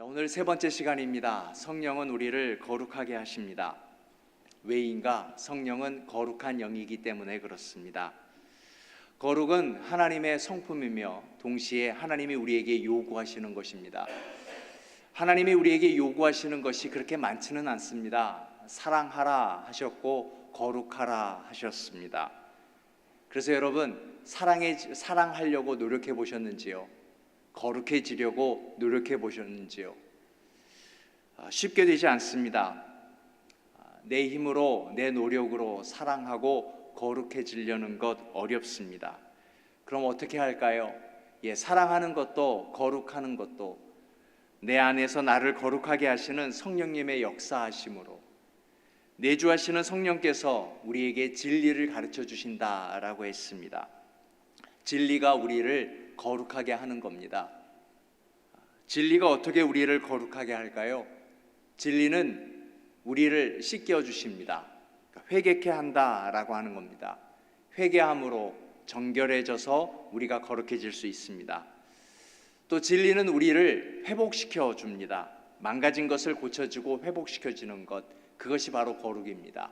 자, 오늘 세 번째 시간입니다. 성령은 우리를 거룩하게 하십니다. 왜인가? 성령은 거룩한 영이기 때문에 그렇습니다. 거룩은 하나님의 성품이며 동시에 하나님이 우리에게 요구하시는 것입니다. 하나님이 우리에게 요구하시는 것이 그렇게 많지는 않습니다. 사랑하라 하셨고 거룩하라 하셨습니다. 그래서 여러분 사랑해 사랑하려고 노력해 보셨는지요? 거룩해지려고 노력해 보셨는지요? 아, 쉽게 되지 않습니다. 아, 내 힘으로 내 노력으로 사랑하고 거룩해지려는 것 어렵습니다. 그럼 어떻게 할까요? 예, 사랑하는 것도 거룩하는 것도 내 안에서 나를 거룩하게 하시는 성령님의 역사하심으로 내주하시는 성령께서 우리에게 진리를 가르쳐 주신다라고 했습니다. 진리가 우리를 거룩하게 하는 겁니다. 진리가 어떻게 우리를 거룩하게 할까요? 진리는 우리를 씻겨 주십니다. 그러니까 회개케 한다라고 하는 겁니다. 회개함으로 정결해져서 우리가 거룩해질 수 있습니다. 또 진리는 우리를 회복시켜 줍니다. 망가진 것을 고쳐주고 회복시켜 주는 것, 그것이 바로 거룩입니다.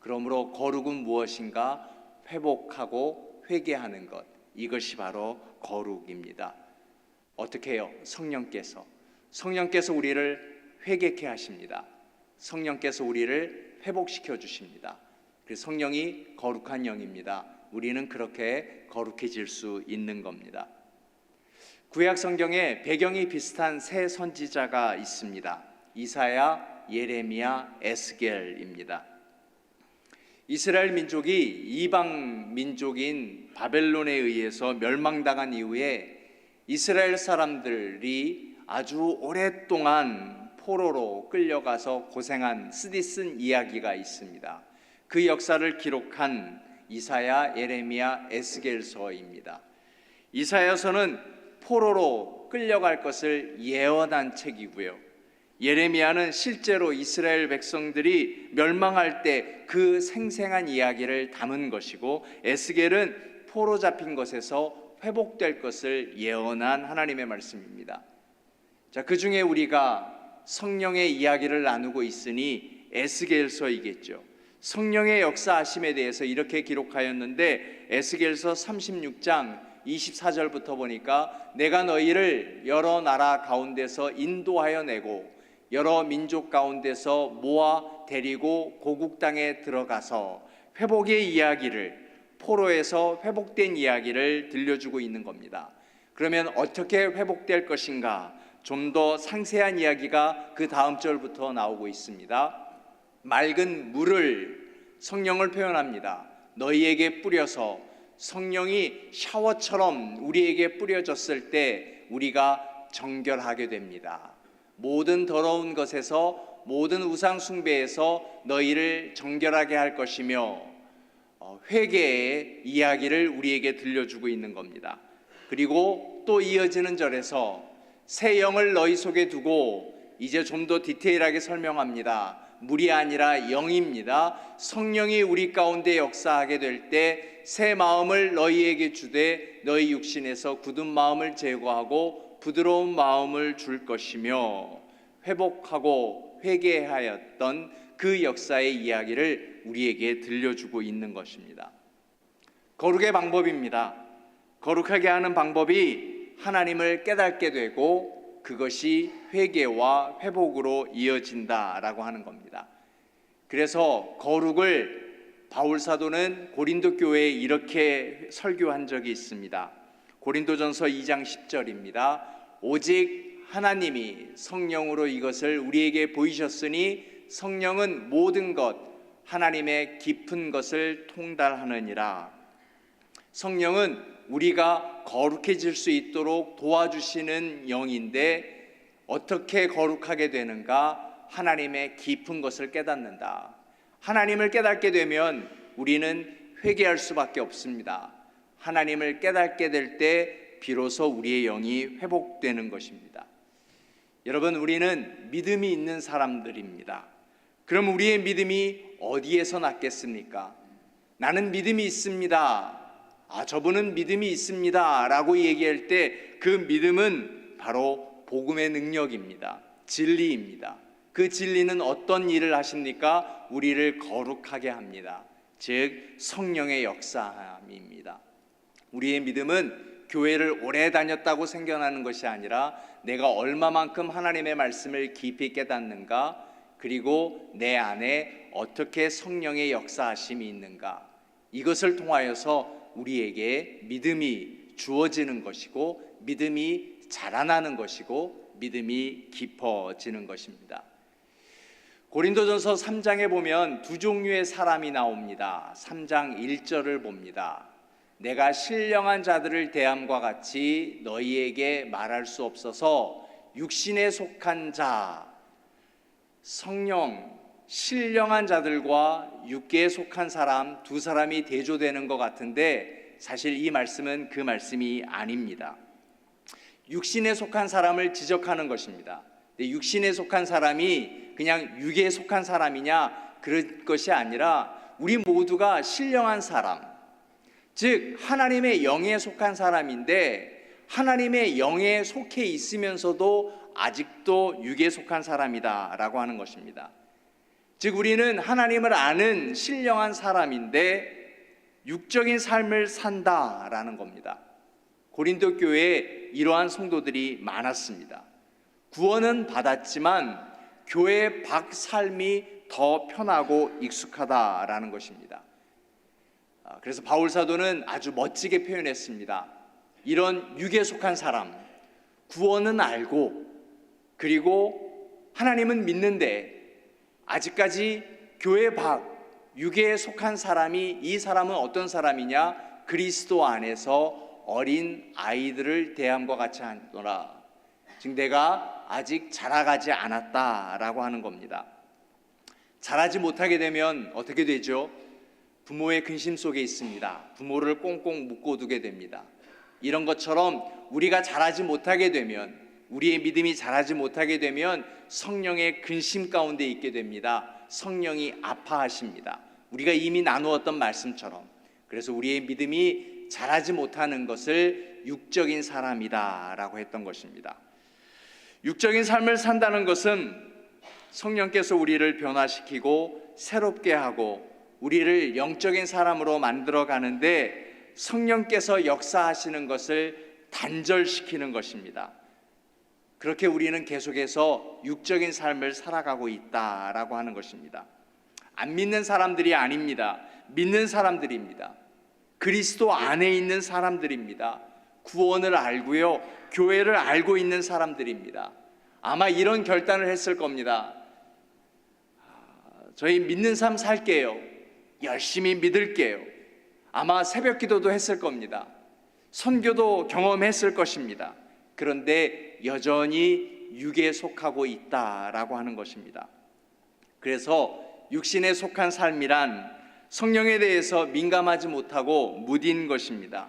그러므로 거룩은 무엇인가? 회복하고 회개하는 것, 이것이 바로 거룩입니다. 어떻게 해요? 성령께서 성령께서 우리를 회개케 하십니다. 성령께서 우리를 회복시켜 주십니다. 그래서 성령이 거룩한 영입니다. 우리는 그렇게 거룩해질 수 있는 겁니다. 구약 성경에 배경이 비슷한 세 선지자가 있습니다. 이사야, 예레미야, 에스겔입니다. 이스라엘 민족이 이방 민족인 바벨론에 의해서 멸망당한 이후에 이스라엘 사람들이 아주 오랫동안 포로로 끌려가서 고생한 쓰디쓴 이야기가 있습니다. 그 역사를 기록한 이사야, 예레미야, 에스겔서입니다. 이사야서는 포로로 끌려갈 것을 예언한 책이고요. 예레미야는 실제로 이스라엘 백성들이 멸망할 때 그 생생한 이야기를 담은 것이고 에스겔은 포로 잡힌 것에서 회복될 것을 예언한 하나님의 말씀입니다. 자, 그 중에 우리가 성령의 이야기를 나누고 있으니 에스겔서이겠죠. 성령의 역사하심에 대해서 이렇게 기록하였는데 에스겔서 36장 24절부터 보니까 내가 너희를 여러 나라 가운데서 인도하여 내고 여러 민족 가운데서 모아 데리고 고국 땅에 들어가서 회복의 이야기를 포로에서 회복된 이야기를 들려주고 있는 겁니다. 그러면 어떻게 회복될 것인가? 좀 더 상세한 이야기가 그 다음 절부터 나오고 있습니다. 맑은 물을 성령을 표현합니다. 너희에게 뿌려서 성령이 샤워처럼 우리에게 뿌려졌을 때 우리가 정결하게 됩니다. 모든 더러운 것에서 모든 우상 숭배에서 너희를 정결하게 할 것이며 어, 회개의 이야기를 우리에게 들려주고 있는 겁니다. 그리고 또 이어지는 절에서 새 영을 너희 속에 두고 이제 좀 더 디테일하게 설명합니다. 물이 아니라 영입니다. 성령이 우리 가운데 역사하게 될 때 새 마음을 너희에게 주되 너희 육신에서 굳은 마음을 제거하고 부드러운 마음을 줄 것이며 회복하고 회개하였던 그 역사의 이야기를 우리에게 들려주고 있는 것입니다. 거룩의 방법입니다. 거룩하게 하는 방법이 하나님을 깨닫게 되고 그것이 회개와 회복으로 이어진다라고 하는 겁니다. 그래서 거룩을 바울 사도는 고린도 교회에 이렇게 설교한 적이 있습니다. 고린도전서 2장 10절입니다. 오직 하나님이 성령으로 이것을 우리에게 보이셨으니 성령은 모든 것 하나님의 깊은 것을 통달하느니라. 성령은 우리가 거룩해질 수 있도록 도와주시는 영인데 어떻게 거룩하게 되는가? 하나님의 깊은 것을 깨닫는다. 하나님을 깨닫게 되면 우리는 회개할 수밖에 없습니다. 하나님을 깨닫게 될 때 비로소 우리의 영이 회복되는 것입니다. 여러분, 우리는 믿음이 있는 사람들입니다. 그럼 우리의 믿음이 어디에서 났겠습니까? 나는 믿음이 있습니다. 아, 저분은 믿음이 있습니다. 라고 얘기할 때 그 믿음은 바로 복음의 능력입니다. 진리입니다. 그 진리는 어떤 일을 하십니까? 우리를 거룩하게 합니다. 즉 성령의 역사함입니다. 우리의 믿음은 교회를 오래 다녔다고 생겨나는 것이 아니라 내가 얼마만큼 하나님의 말씀을 깊이 깨닫는가 그리고 내 안에 어떻게 성령의 역사하심이 있는가 이것을 통하여서 우리에게 믿음이 주어지는 것이고 믿음이 자라나는 것이고 믿음이 깊어지는 것입니다. 고린도전서 3장에 보면 두 종류의 사람이 나옵니다. 3장 1절을 봅니다. 내가 신령한 자들을 대함과 같이 너희에게 말할 수 없어서 육신에 속한 자 성령 신령한 자들과 육계에 속한 사람 두 사람이 대조되는 것 같은데 사실 이 말씀은 그 말씀이 아닙니다. 육신에 속한 사람을 지적하는 것입니다. 육신에 속한 사람이 그냥 육에 속한 사람이냐 그럴 것이 아니라 우리 모두가 신령한 사람, 즉 하나님의 영에 속한 사람인데 하나님의 영에 속해 있으면서도 아직도 육에 속한 사람이다라고 하는 것입니다. 즉 우리는 하나님을 아는 신령한 사람인데 육적인 삶을 산다라는 겁니다. 고린도 교회에 이러한 성도들이 많았습니다. 구원은 받았지만 교회 밖 삶이 더 편하고 익숙하다라는 것입니다. 아, 그래서 바울 사도는 아주 멋지게 표현했습니다. 이런 육에 속한 사람, 구원은 알고 그리고 하나님은 믿는데 아직까지 교회 밖 육에 속한 사람이 이 사람은 어떤 사람이냐? 그리스도 안에서 어린 아이들을 대함과 같이 하노라. 즉 내가 아직 자라가지 않았다라고 하는 겁니다. 자라지 못하게 되면 어떻게 되죠? 부모의 근심 속에 있습니다. 부모를 꽁꽁 묶어두게 됩니다. 이런 것처럼 우리가 자라지 못하게 되면 우리의 믿음이 자라지 못하게 되면 성령의 근심 가운데 있게 됩니다. 성령이 아파하십니다. 우리가 이미 나누었던 말씀처럼 그래서 우리의 믿음이 자라지 못하는 것을 육적인 사람이다라고 했던 것입니다. 육적인 삶을 산다는 것은 성령께서 우리를 변화시키고 새롭게 하고 우리를 영적인 사람으로 만들어 가는데 성령께서 역사하시는 것을 단절시키는 것입니다. 그렇게 우리는 계속해서 육적인 삶을 살아가고 있다라고 하는 것입니다. 안 믿는 사람들이 아닙니다. 믿는 사람들입니다. 그리스도 안에 있는 사람들입니다. 구원을 알고요. 교회를 알고 있는 사람들입니다. 아마 이런 결단을 했을 겁니다. 아, 저희 믿는 삶 살게요. 열심히 믿을게요. 아마 새벽 기도도 했을 겁니다. 선교도 경험했을 것입니다. 그런데 여전히 육에 속하고 있다라고 하는 것입니다. 그래서 육신에 속한 삶이란 성령에 대해서 민감하지 못하고 무딘 것입니다.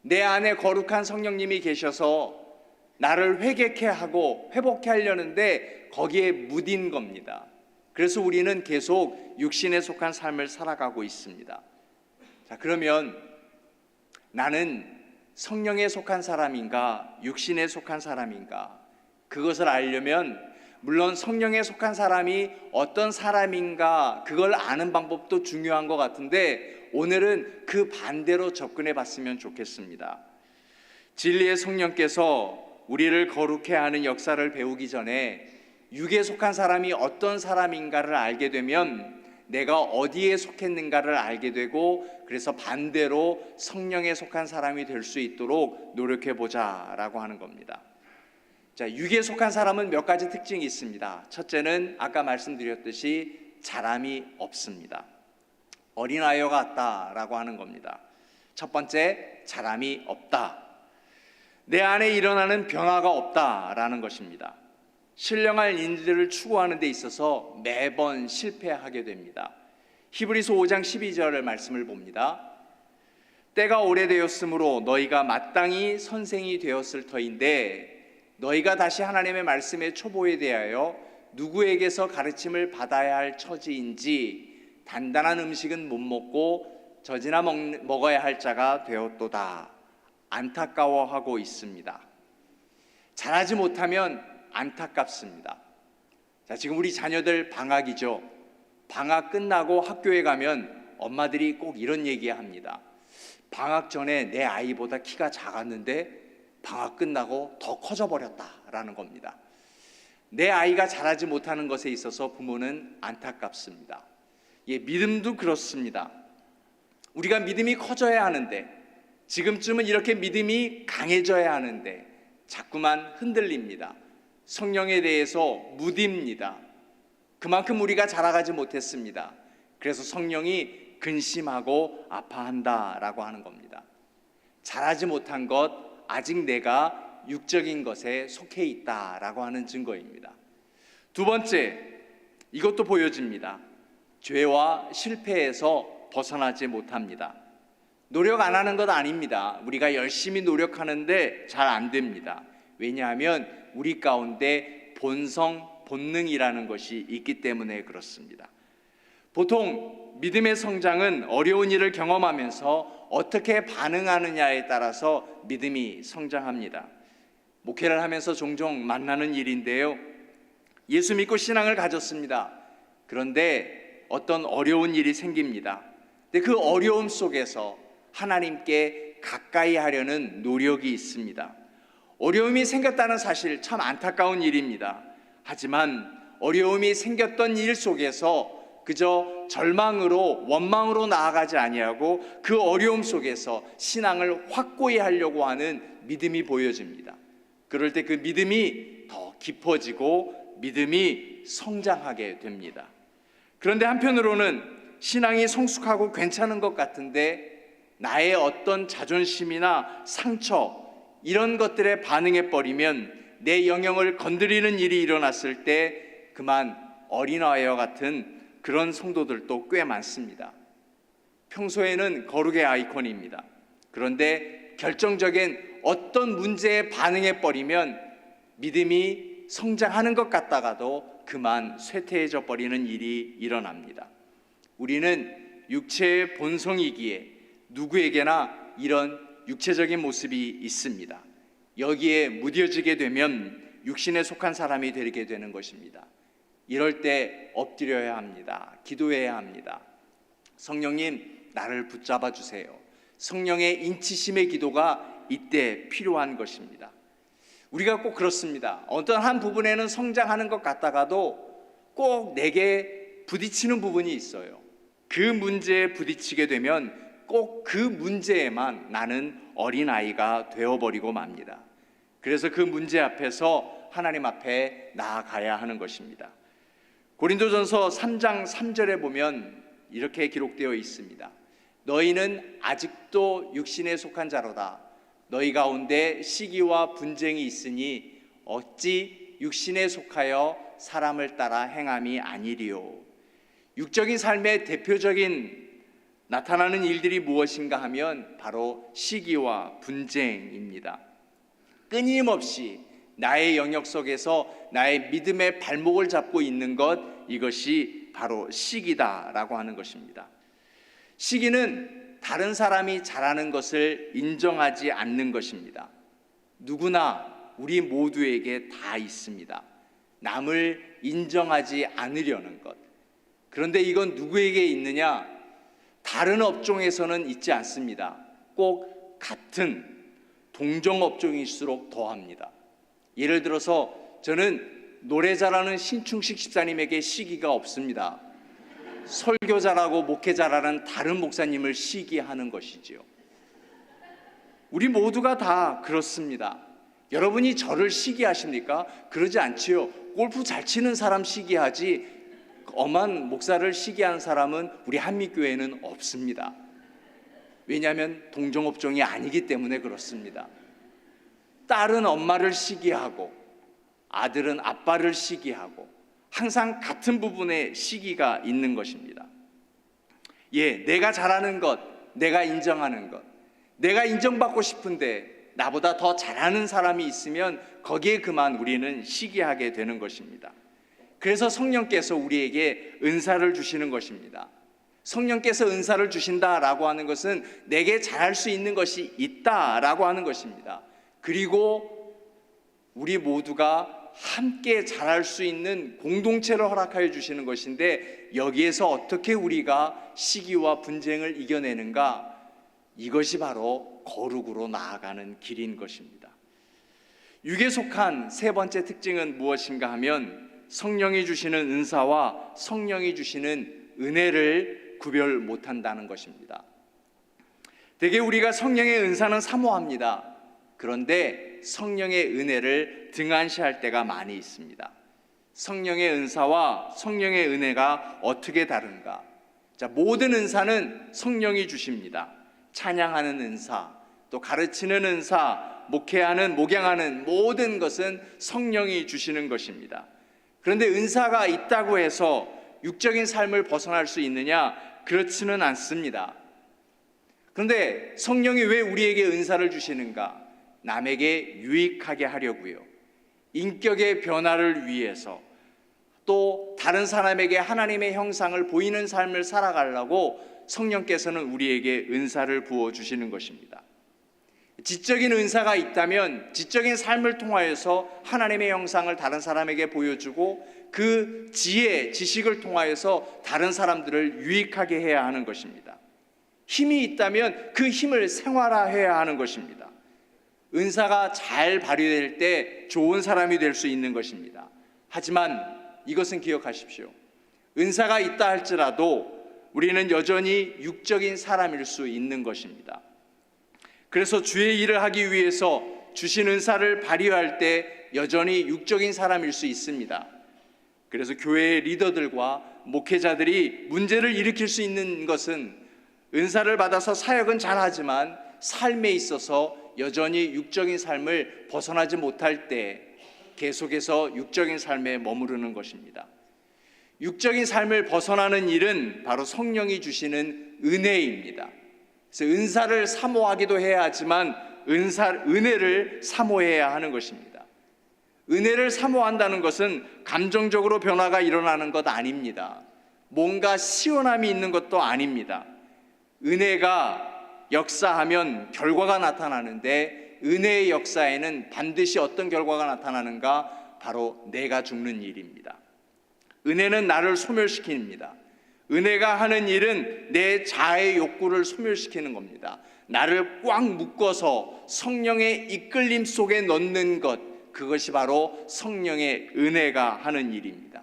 내 안에 거룩한 성령님이 계셔서 나를 회개케 하고 회복케 하려는데 거기에 무딘 겁니다. 그래서 우리는 계속 육신에 속한 삶을 살아가고 있습니다. 자, 그러면 나는 성령에 속한 사람인가, 육신에 속한 사람인가? 그것을 알려면 물론 성령에 속한 사람이 어떤 사람인가 그걸 아는 방법도 중요한 것 같은데 오늘은 그 반대로 접근해 봤으면 좋겠습니다. 진리의 성령께서 우리를 거룩해 하는 역사를 배우기 전에 육에 속한 사람이 어떤 사람인가를 알게 되면 내가 어디에 속했는가를 알게 되고 그래서 반대로 성령에 속한 사람이 될 수 있도록 노력해 보자라고 하는 겁니다. 자, 육에 속한 사람은 몇 가지 특징이 있습니다. 첫째는 아까 말씀드렸듯이 자람이 없습니다. 어린아이와 같다라고 하는 겁니다. 첫 번째, 자람이 없다. 내 안에 일어나는 변화가 없다라는 것입니다. 신령한 인들을 추구하는 데 있어서 매번 실패하게 됩니다. 히브리서 5장 12절의 말씀을 봅니다. 때가 오래되었으므로 너희가 마땅히 선생이 되었을 터인데 너희가 다시 하나님의 말씀의 초보에 대하여 누구에게서 가르침을 받아야 할 처지인지 단단한 음식은 못 먹고 젖이나 먹, 먹어야 할 자가 되었도다 안타까워하고 있습니다. 잘하지 못하면 안타깝습니다. 자, 지금 우리 자녀들 방학이죠. 방학 끝나고 학교에 가면 엄마들이 꼭 이런 얘기 합니다. 방학 전에 내 아이보다 키가 작았는데 방학 끝나고 더 커져 버렸다라는 겁니다. 내 아이가 자라지 못하는 것에 있어서 부모는 안타깝습니다. 예, 믿음도 그렇습니다. 우리가 믿음이 커져야 하는데 지금쯤은 이렇게 믿음이 강해져야 하는데 자꾸만 흔들립니다. 성령에 대해서 무딥니다. 그만큼 우리가 자라가지 못했습니다. 그래서 성령이 근심하고 아파한다라고 하는 겁니다. 자라지 못한 것 아직 내가 육적인 것에 속해 있다라고 하는 증거입니다. 두 번째, 이것도 보여집니다. 죄와 실패에서 벗어나지 못합니다. 노력 안 하는 것 아닙니다. 우리가 열심히 노력하는데 잘 안 됩니다. 왜냐하면 우리 가운데 본성, 본능이라는 것이 있기 때문에 그렇습니다. 보통 믿음의 성장은 어려운 일을 경험하면서 어떻게 반응하느냐에 따라서 믿음이 성장합니다. 목회를 하면서 종종 만나는 일인데요. 예수 믿고 신앙을 가졌습니다. 그런데 어떤 어려운 일이 생깁니다. 근데 그 어려움 속에서 하나님께 가까이 하려는 노력이 있습니다. 어려움이 생겼다는 사실 참 안타까운 일입니다. 하지만 어려움이 생겼던 일 속에서 그저 절망으로 원망으로 나아가지 아니하고 그 어려움 속에서 신앙을 확고히 하려고 하는 믿음이 보여집니다. 그럴 때 그 믿음이 더 깊어지고 믿음이 성장하게 됩니다. 그런데 한편으로는 신앙이 성숙하고 괜찮은 것 같은데 나의 어떤 자존심이나 상처 이런 것들에 반응해 버리면 내 영역을 건드리는 일이 일어났을 때 그만 어린아이와 같은 그런 성도들도 꽤 많습니다. 평소에는 거룩의 아이콘입니다. 그런데 결정적인 어떤 문제에 반응해 버리면 믿음이 성장하는 것 같다가도 그만 쇠퇴해져 버리는 일이 일어납니다. 우리는 육체의 본성이기에 누구에게나 이런 육체적인 모습이 있습니다. 여기에 무뎌지게 되면 육신에 속한 사람이 되게 되는 것입니다. 이럴 때 엎드려야 합니다. 기도해야 합니다. 성령님, 나를 붙잡아 주세요. 성령의 인치심의 기도가 이때 필요한 것입니다. 우리가 꼭 그렇습니다. 어떤 한 부분에는 성장하는 것 같다가도 꼭 내게 부딪히는 부분이 있어요. 그 문제에 부딪히게 되면 꼭 그 문제에만 나는 어린아이가 되어버리고 맙니다. 그래서 그 문제 앞에서 하나님 앞에 나아가야 하는 것입니다. 고린도전서 3장 3절에 보면 이렇게 기록되어 있습니다. 너희는 아직도 육신에 속한 자로다. 너희 가운데 시기와 분쟁이 있으니 어찌 육신에 속하여 사람을 따라 행함이 아니리요. 육적인 삶의 대표적인 나타나는 일들이 무엇인가 하면 바로 시기와 분쟁입니다. 끊임없이 나의 영역 속에서 나의 믿음의 발목을 잡고 있는 것 이것이 바로 시기다라고 하는 것입니다. 시기는 다른 사람이 잘하는 것을 인정하지 않는 것입니다. 누구나 우리 모두에게 다 있습니다. 남을 인정하지 않으려는 것. 그런데 이건 누구에게 있느냐? 다른 업종에서는 있지 않습니다. 꼭 같은 동종 업종일수록 더합니다. 예를 들어서 저는 노래 잘하는 신충식 집사님에게 시기가 없습니다. 설교자라고 목회자라는 다른 목사님을 시기하는 것이지요. 우리 모두가 다 그렇습니다. 여러분이 저를 시기하십니까? 그러지 않지요. 골프 잘 치는 사람 시기하지 엄한 목사를 시기한 사람은 우리 한미교회는 없습니다. 왜냐하면 동종업종이 아니기 때문에 그렇습니다. 딸은 엄마를 시기하고 아들은 아빠를 시기하고 항상 같은 부분에 시기가 있는 것입니다. 예, 내가 잘하는 것, 내가 인정하는 것, 내가 인정받고 싶은데 나보다 더 잘하는 사람이 있으면 거기에 그만 우리는 시기하게 되는 것입니다. 그래서 성령께서 우리에게 은사를 주시는 것입니다. 성령께서 은사를 주신다라고 하는 것은 내게 잘할 수 있는 것이 있다라고 하는 것입니다. 그리고 우리 모두가 함께 자랄 수 있는 공동체를 허락하여 주시는 것인데 여기에서 어떻게 우리가 시기와 분쟁을 이겨내는가 이것이 바로 거룩으로 나아가는 길인 것입니다. 육에 속한 세 번째 특징은 무엇인가 하면 성령이 주시는 은사와 성령이 주시는 은혜를 구별 못한다는 것입니다. 대개 우리가 성령의 은사는 사모합니다. 그런데 성령의 은혜를 등한시할 때가 많이 있습니다. 성령의 은사와 성령의 은혜가 어떻게 다른가? 자, 모든 은사는 성령이 주십니다. 찬양하는 은사, 또 가르치는 은사, 목회하는, 목양하는 모든 것은 성령이 주시는 것입니다. 그런데 은사가 있다고 해서 육적인 삶을 벗어날 수 있느냐? 그렇지는 않습니다. 그런데 성령이 왜 우리에게 은사를 주시는가? 남에게 유익하게 하려고요. 인격의 변화를 위해서 또 다른 사람에게 하나님의 형상을 보이는 삶을 살아가려고 성령께서는 우리에게 은사를 부어 주시는 것입니다. 지적인 은사가 있다면 지적인 삶을 통하여서 하나님의 형상을 다른 사람에게 보여주고 그 지혜, 지식을 통하여서 다른 사람들을 유익하게 해야 하는 것입니다. 힘이 있다면 그 힘을 생활화해야 하는 것입니다. 은사가 잘 발휘될 때 좋은 사람이 될 수 있는 것입니다. 하지만 이것은 기억하십시오. 은사가 있다 할지라도 우리는 여전히 육적인 사람일 수 있는 것입니다. 그래서 주의 일을 하기 위해서 주신 은사를 발휘할 때 여전히 육적인 사람일 수 있습니다. 그래서 교회의 리더들과 목회자들이 문제를 일으킬 수 있는 것은 은사를 받아서 사역은 잘하지만 삶에 있어서 여전히 육적인 삶을 벗어나지 못할 때 계속해서 육적인 삶에 머무르는 것입니다. 육적인 삶을 벗어나는 일은 바로 성령이 주시는 은혜입니다. 은사를 사모하기도 해야 하지만 은사 은혜를 사모해야 하는 것입니다. 은혜를 사모한다는 것은 감정적으로 변화가 일어나는 것 아닙니다. 뭔가 시원함이 있는 것도 아닙니다. 은혜가 역사하면 결과가 나타나는데 은혜의 역사에는 반드시 어떤 결과가 나타나는가? 바로 내가 죽는 일입니다. 은혜는 나를 소멸시킵니다. 은혜가 하는 일은 내 자의 욕구를 소멸시키는 겁니다. 나를 꽉 묶어서 성령의 이끌림 속에 넣는 것, 그것이 바로 성령의 은혜가 하는 일입니다.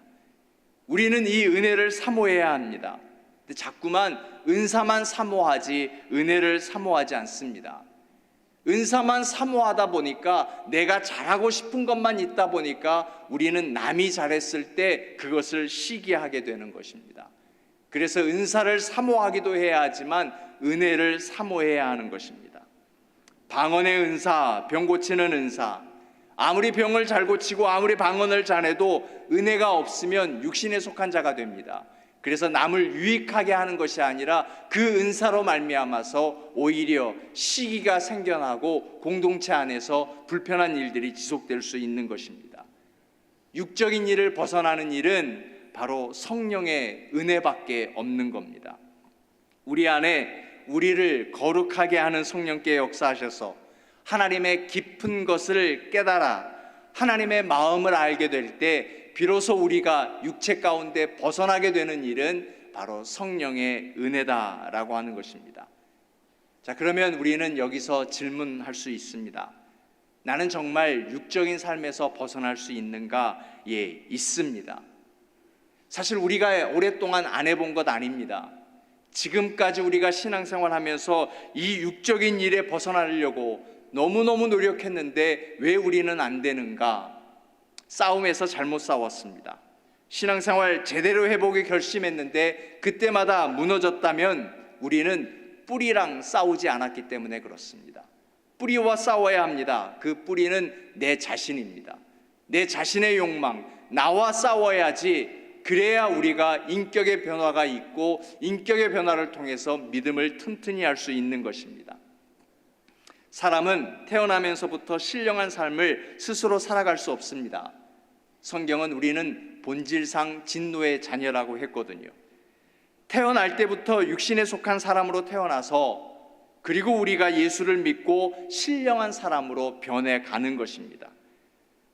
우리는 이 은혜를 사모해야 합니다. 근데 자꾸만 은사만 사모하지 은혜를 사모하지 않습니다. 은사만 사모하다 보니까 내가 잘하고 싶은 것만 있다 보니까 우리는 남이 잘했을 때 그것을 시기하게 되는 것입니다. 그래서 은사를 사모하기도 해야 하지만 은혜를 사모해야 하는 것입니다. 방언의 은사, 병 고치는 은사, 아무리 병을 잘 고치고 아무리 방언을 잘해도 은혜가 없으면 육신에 속한 자가 됩니다. 그래서 남을 유익하게 하는 것이 아니라 그 은사로 말미암아서 오히려 시기가 생겨나고 공동체 안에서 불편한 일들이 지속될 수 있는 것입니다. 육적인 일을 벗어나는 일은 바로 성령의 은혜밖에 없는 겁니다. 우리 안에 우리를 거룩하게 하는 성령께 역사하셔서 하나님의 깊은 것을 깨달아 하나님의 마음을 알게 될 때 비로소 우리가 육체 가운데 벗어나게 되는 일은 바로 성령의 은혜다라고 하는 것입니다. 자, 그러면 우리는 여기서 질문할 수 있습니다. 나는 정말 육적인 삶에서 벗어날 수 있는가? 예, 있습니다. 사실 우리가 오랫동안 안 해본 것 아닙니다. 지금까지 우리가 신앙생활 하면서 이 육적인 일에 벗어나려고 너무너무 노력했는데 왜 우리는 안 되는가? 싸움에서 잘못 싸웠습니다. 신앙생활 제대로 해보기 결심했는데 그때마다 무너졌다면 우리는 뿌리랑 싸우지 않았기 때문에 그렇습니다. 뿌리와 싸워야 합니다. 그 뿌리는 내 자신입니다. 내 자신의 욕망, 나와 싸워야지 그래야 우리가 인격의 변화가 있고 인격의 변화를 통해서 믿음을 튼튼히 할 수 있는 것입니다. 사람은 태어나면서부터 신령한 삶을 스스로 살아갈 수 없습니다. 성경은 우리는 본질상 진노의 자녀라고 했거든요. 태어날 때부터 육신에 속한 사람으로 태어나서 그리고 우리가 예수를 믿고 신령한 사람으로 변해 가는 것입니다.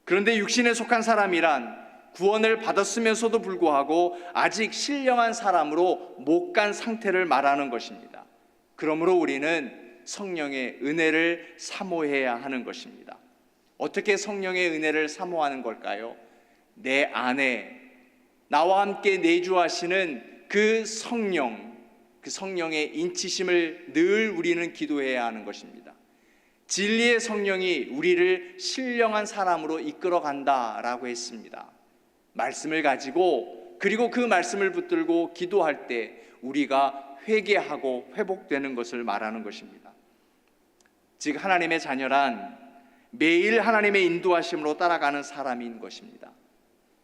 그런데 육신에 속한 사람이란 구원을 받았으면서도 불구하고 아직 신령한 사람으로 못 간 상태를 말하는 것입니다. 그러므로 우리는 성령의 은혜를 사모해야 하는 것입니다. 어떻게 성령의 은혜를 사모하는 걸까요? 내 안에 나와 함께 내주하시는 그 성령, 그 성령의 인치심을 늘 우리는 기도해야 하는 것입니다. 진리의 성령이 우리를 신령한 사람으로 이끌어 간다라고 했습니다. 말씀을 가지고 그리고 그 말씀을 붙들고 기도할 때 우리가 회개하고 회복되는 것을 말하는 것입니다. 즉 하나님의 자녀란 매일 하나님의 인도하심으로 따라가는 사람인 것입니다.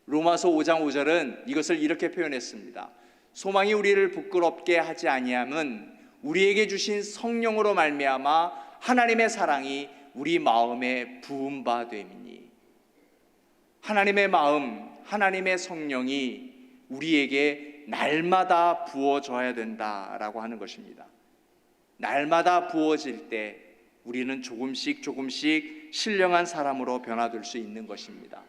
로마서 5장 5절은 이것을 이렇게 표현했습니다. 소망이 우리를 부끄럽게 하지 아니함은 우리에게 주신 성령으로 말미암아 하나님의 사랑이 우리 마음에 부은 바 됨이니 하나님의 마음, 하나님의 성령이 우리에게 날마다 부어져야 된다라고 하는 것입니다. 날마다 부어질 때 우리는 조금씩 조금씩 신령한 사람으로 변화될 수 있는 것입니다.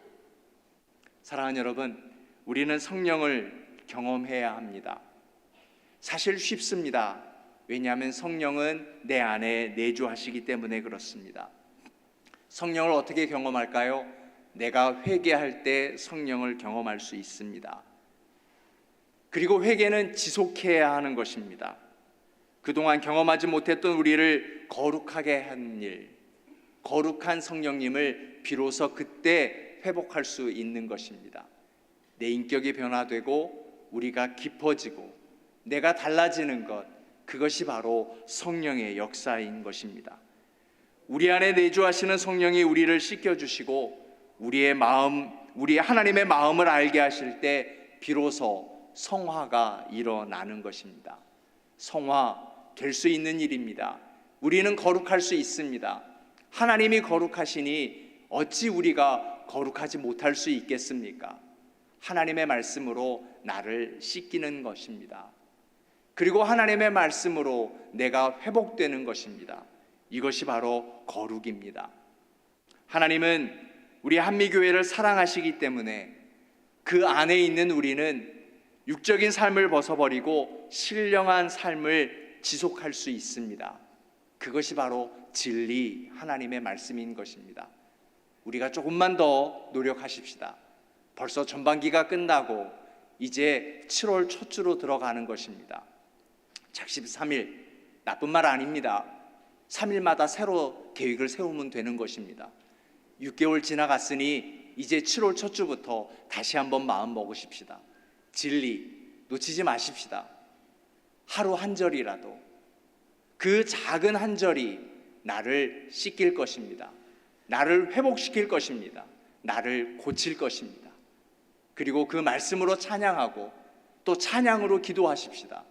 사랑하는 여러분, 우리는 성령을 경험해야 합니다. 사실 쉽습니다. 왜냐하면 성령은 내 안에 내주하시기 때문에 그렇습니다. 성령을 어떻게 경험할까요? 내가 회개할 때 성령을 경험할 수 있습니다. 그리고 회개는 지속해야 하는 것입니다. 그동안 경험하지 못했던 우리를 거룩하게 한 일, 거룩한 성령님을 비로소 그때 회복할 수 있는 것입니다. 내 인격이 변화되고 우리가 깊어지고 내가 달라지는 것, 그것이 바로 성령의 역사인 것입니다. 우리 안에 내주하시는 성령이 우리를 씻겨주시고 우리의 마음, 우리 하나님의 마음을 알게 하실 때 비로소 성화가 일어나는 것입니다. 성화 될 수 있는 일입니다. 우리는 거룩할 수 있습니다. 하나님이 거룩하시니 어찌 우리가 거룩하지 못할 수 있겠습니까? 하나님의 말씀으로 나를 씻기는 것입니다. 그리고 하나님의 말씀으로 내가 회복되는 것입니다. 이것이 바로 거룩입니다. 하나님은 우리 한미교회를 사랑하시기 때문에 그 안에 있는 우리는 육적인 삶을 벗어버리고 신령한 삶을 지속할 수 있습니다. 그것이 바로 진리 하나님의 말씀인 것입니다. 우리가 조금만 더 노력하십시다. 벌써 전반기가 끝나고 이제 7월 첫 주로 들어가는 것입니다. 작심 3일 나쁜 말 아닙니다. 3일마다 새로 계획을 세우면 되는 것입니다. 6개월 지나갔으니 이제 7월 첫 주부터 다시 한번 마음 먹으십시다. 진리 놓치지 마십시다. 하루 한 절이라도 그 작은 한 절이 나를 씻길 것입니다. 나를 회복시킬 것입니다. 나를 고칠 것입니다. 그리고 그 말씀으로 찬양하고 또 찬양으로 기도하십시다.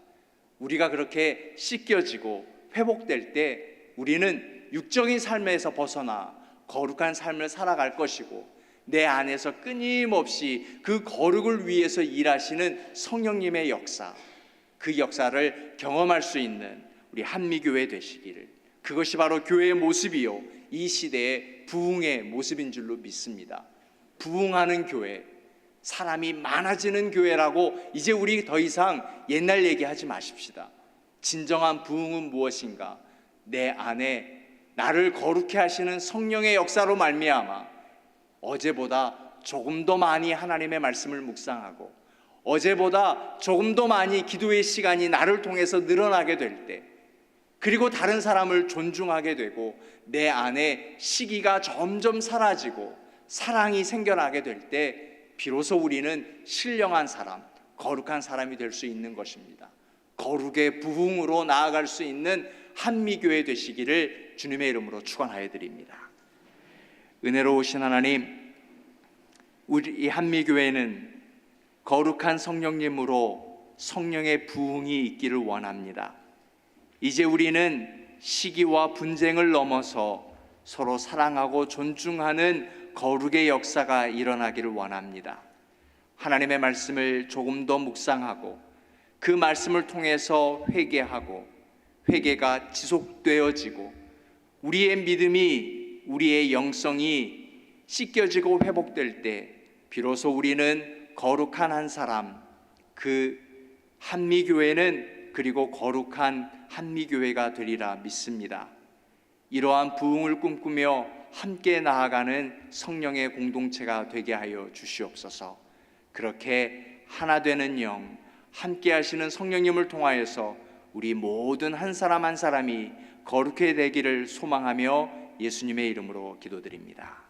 우리가 그렇게 씻겨지고 회복될 때 우리는 육적인 삶에서 벗어나 거룩한 삶을 살아갈 것이고 내 안에서 끊임없이 그 거룩을 위해서 일하시는 성령님의 역사, 그 역사를 경험할 수 있는 우리 한미교회 되시기를 그것이 바로 교회의 모습이요 이 시대의 부흥의 모습인 줄로 믿습니다. 부흥하는 교회, 사람이 많아지는 교회라고 이제 우리 더 이상 옛날 얘기하지 마십시다. 진정한 부흥은 무엇인가? 내 안에 나를 거룩해 하시는 성령의 역사로 말미암아 어제보다 조금 더 많이 하나님의 말씀을 묵상하고 어제보다 조금 더 많이 기도의 시간이 나를 통해서 늘어나게 될 때, 그리고 다른 사람을 존중하게 되고 내 안에 시기가 점점 사라지고 사랑이 생겨나게 될 때, 비로소 우리는 신령한 사람, 거룩한 사람이 될 수 있는 것입니다. 거룩의 부흥으로 나아갈 수 있는 한미교회 되시기를 주님의 이름으로 축원하여 드립니다. 은혜로우신 하나님, 우리 이 한미교회는 거룩한 성령님으로 성령의 부흥이 있기를 원합니다. 이제 우리는 시기와 분쟁을 넘어서 서로 사랑하고 존중하는 거룩의 역사가 일어나기를 원합니다. 하나님의 말씀을 조금 더 묵상하고 그 말씀을 통해서 회개하고 회개가 지속되어지고 우리의 믿음이 우리의 영성이 씻겨지고 회복될 때 비로소 우리는 거룩한 한 사람 그 한미교회는 그리고 거룩한 한미교회가 되리라 믿습니다. 이러한 부흥을 꿈꾸며 함께 나아가는 성령의 공동체가 되게 하여 주시옵소서. 그렇게 하나 되는 영, 함께 하시는 성령님을 통하여서 우리 모든 한 사람 한 사람이 거룩해 되기를 소망하며 예수님의 이름으로 기도드립니다.